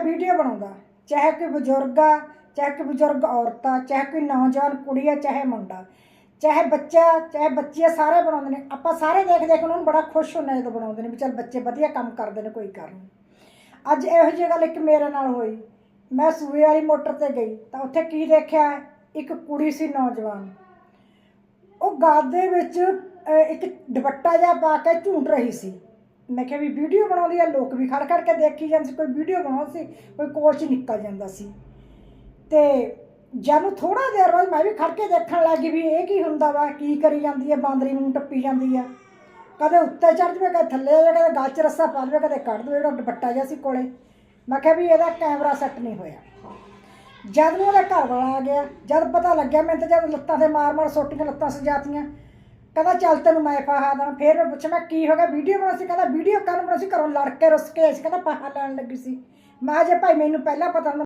Video ਬਣਾਉਂਦਾ। ਚਾਹੇ ਕੋਈ ਬਜ਼ੁਰਗ ਆ, ਚਾਹੇ ਕੋਈ ਬਜ਼ੁਰਗ ਔਰਤ ਆ, ਚਾਹੇ ਕੋਈ ਨੌਜਵਾਨ ਕੁੜੀ ਆ, ਚਾਹੇ ਮੁੰਡਾ। ਚਾਹੇ ਬੱਚਾ, ਚਾਹੇ ਬੱਚੇ ਸਾਰੇ ਬਣਾਉਂਦੇ ਨੇ। ਆਪਾਂ ਸਾਰੇ ਦੇਖ ਦੇਖ ਉਹਨਾਂ ਨੂੰ ਬੜਾ ਖੁਸ਼ ਹੁੰਦੇ ਜਦੋਂ ਬਣਾਉਂਦੇ ਨੇ ਵੀ ਚੱਲ ਬੱਚੇ ਵਧੀਆ ਕੰਮ ਕਰਦੇ ਨੇ ਕੋਈ ਕਰਨ। ਅੱਜ ਇਹੋ ਜਿਹੀ ਗੱਲ ਇੱਕ ਮੇਰੇ ਨਾਲ ਹੋਈ। ਮੈਂ ਸੂਏ ਵਾਲੀ ਮੋਟਰ ਤੇ ਗਈ ਤਾਂ ਉੱਥੇ ਕੀ ਦੇਖਿਆ? ਇੱਕ ਕੁੜੀ ਸੀ ਨੌਜਵਾਨ। ਉਹ ਗਾਦ ਦੇ ਵਿੱਚ ਇੱਕ ਦੁਪੱਟਾ ਜਿਹਾ ਪਾ ਕੇ ਝੂੰਡ ਰਹੀ ਸੀ। ਮੈਂ ਕਿਹਾ ਵੀ ਵੀਡੀਓ ਬਣਾਉਂਦੀ ਆ, ਲੋਕ ਵੀ ਖੜ ਖੜ ਕੇ ਦੇਖੀ ਜਾਂਦੇ ਸੀ, ਕੋਈ ਵੀਡੀਓ ਬਣਾਉਂਦੀ ਸੀ, ਕੋਈ ਕੋਲ ਚ ਨਿਕਲ ਜਾਂਦਾ ਸੀ। ਤੇ ਜਦ ਨੂੰ ਥੋੜਾ ਦੇਰ ਬਾਅਦ ਮੈਂ ਵੀ ਖੜ ਕੇ ਦੇਖਣ ਲੱਗੀ ਵੀ ਇਹ ਕੀ ਹੁੰਦਾ ਵਾ, ਕੀ ਕਰੀ ਜਾਂਦੀ ਹੈ ਬਾਂਦਰੀ ਨੂੰ ਟੱਪੀ ਜਾਂਦੀ ਆ। ਕਦੇ ਉੱਤੇ ਚੜ ਜਾਵੇ, ਕਦੇ ਥੱਲੇ ਆ ਜਾਵੇ, ਕਦੇ ਗਲ 'ਚ ਰੱਸਾ ਪਾ ਦੇਵੇ ਕਦੇ ਕੱਢ ਦੇਵੇ ਜਿਹੜਾ ਦੁਪੱਟਾ ਜਿਹਾ ਸੀ ਕੋਲੇ। ਮੈਂ ਕਿਹਾ ਵੀ ਇਹਦਾ ਕੈਮਰਾ ਸੈੱਟ ਨਹੀਂ ਹੋਇਆ। ਜਦ ਨੂੰ ਉਹਦਾ ਘਰ ਵਾਲਾ ਆ ਗਿਆ, ਜਦ ਪਤਾ ਲੱਗਿਆ ਮੈਨੂੰ ਤਾਂ ਜਦ ਲੱਤਾਂ ਤੇ ਮਾਰ ਮਾਰ ਸੋਟੀਆਂ ਲੱਤਾਂ ਸਜਾਤੀਆਂ ਕਹਿੰਦਾ ਚੱਲ ਤੈਨੂੰ ਮੈਂ ਫਾਹਾ ਦਾਂ ਫਿਰ ਮੈਂ ਪੁੱਛਿਆ, ਮੈਂ ਕੀ ਹੋ ਗਿਆ? ਵੀਡੀਓ ਬਣਾ ਸੀ ਕਹਿੰਦਾ, ਵੀਡੀਓ ਕਰਨ ਬਣਾ ਸੀ ਘਰੋਂ ਲੜ ਕੇ ਰੁੱਸ ਕੇ ਆਈ ਸੀ। ਕਹਿੰਦਾ, ਫਾਹਾ ਲੈਣ ਲੱਗੀ ਸੀ। ਮੈਂ ਕਿਹਾ, ਜੇ ਭਾਈ ਮੈਨੂੰ ਪਹਿਲਾਂ ਪਤਾ ਹੁੰਦਾ